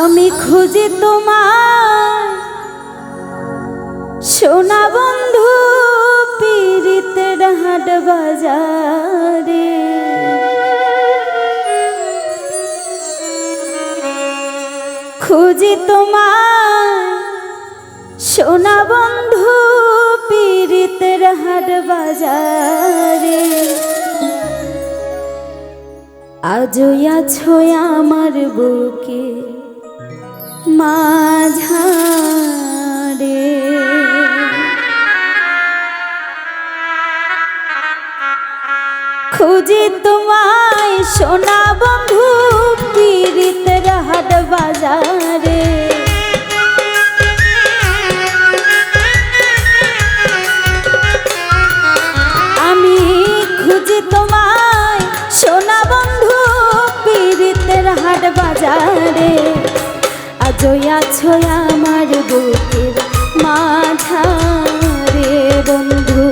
আমি খুঁজি তোমার সোনা বন্ধু, পীড়িতের হাট বাজারে। খুঁজি তোমার সোনা বন্ধু, পীড়িতের হাট বাজারে। আজও আছো আমার বুকে। মাঝারে। খুঁজি তোমায় সোনা বন্ধু পীড়িতের হাট বাজারে। আমি খুঁজি তোমায় সোনা বন্ধু পীড়িতের হাট বাজারে। আজও ছোয়া আমার বুকের মাঝারে বন্ধু।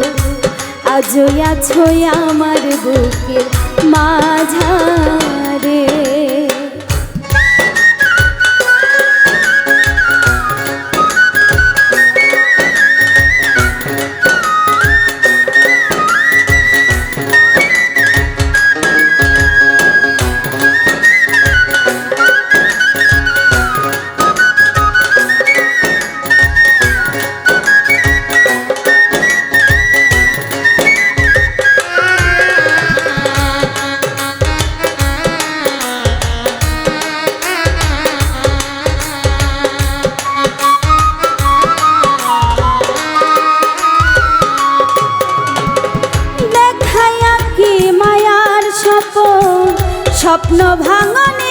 আজয়া ছোয়া আমার বুকের মাঝারে স্বপ্ন ভাঙনি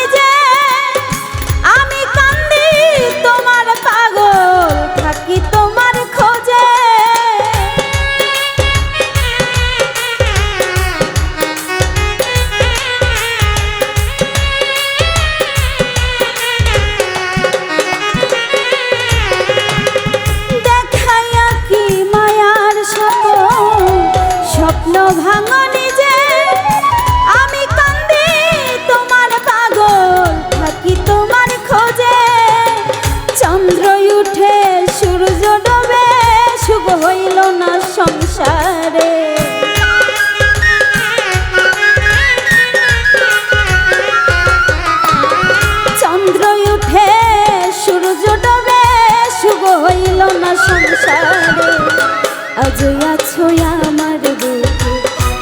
সংসারে আজ আছো আমার বুকে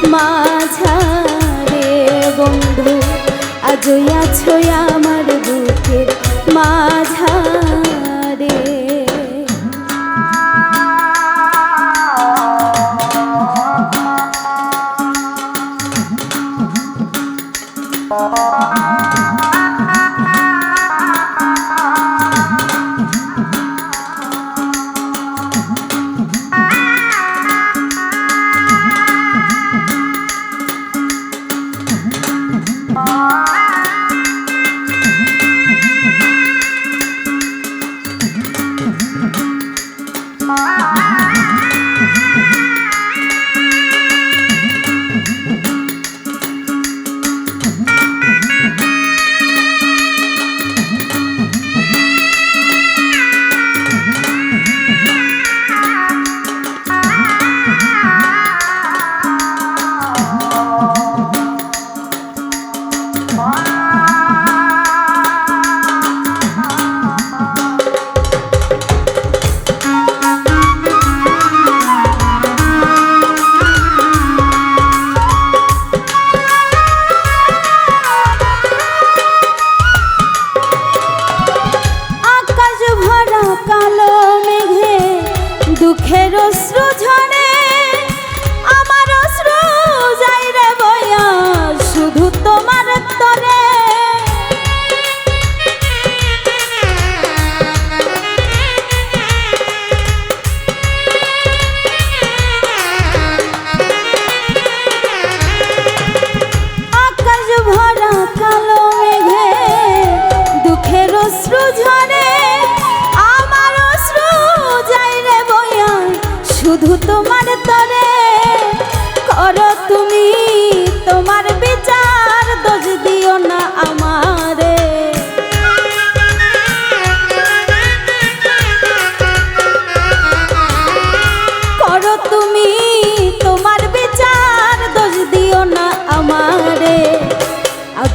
মাঝারে বন্ধু। আজ আছো আমার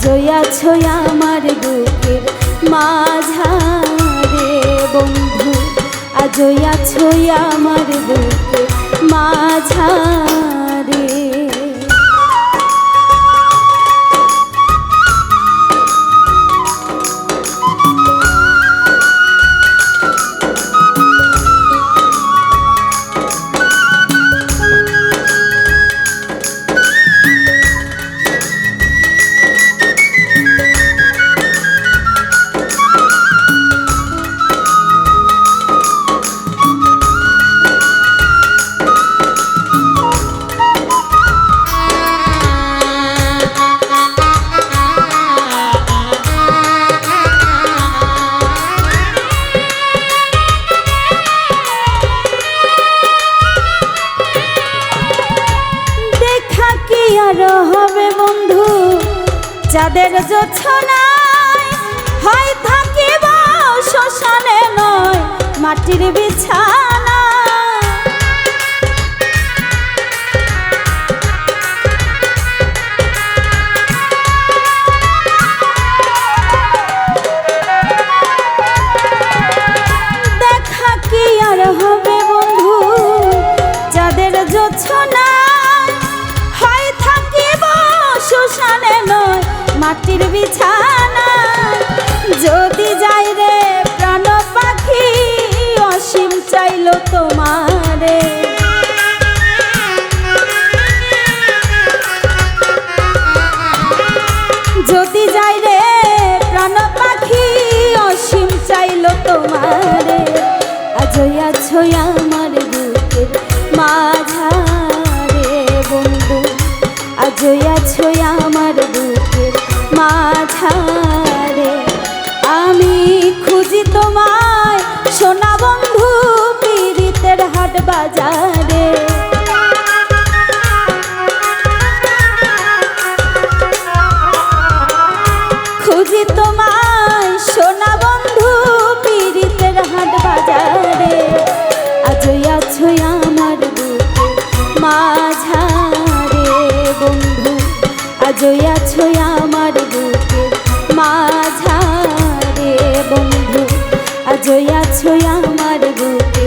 আছো আমার বুকের মাঝারে বন্ধু। আজয়া আছো আমার বুকের মাঝারে যাদের জোছনায় হয় থাকিব শ্মশানে নয় মাটির বিছানা বিছানা যদি যাই রে প্রাণ পাখি, অসীম চাইল তোমারে। যদি যাই রে প্রাণ পাখি, অসীম চাইল তোমারে। আজই আছো আমার বুকের মাঝারে বন্ধু, আজই আছো আমার মাঝারে আমি খুঁজি তোমায় সোনা বন্ধু পীড়িতের হাট বাজারে। খুঁজি তোমায় সোনা বন্ধু পীড়িতের হাট বাজারে। আজই আছো আমার বুকে মাঝারে বন্ধু আছো আমার বুকে।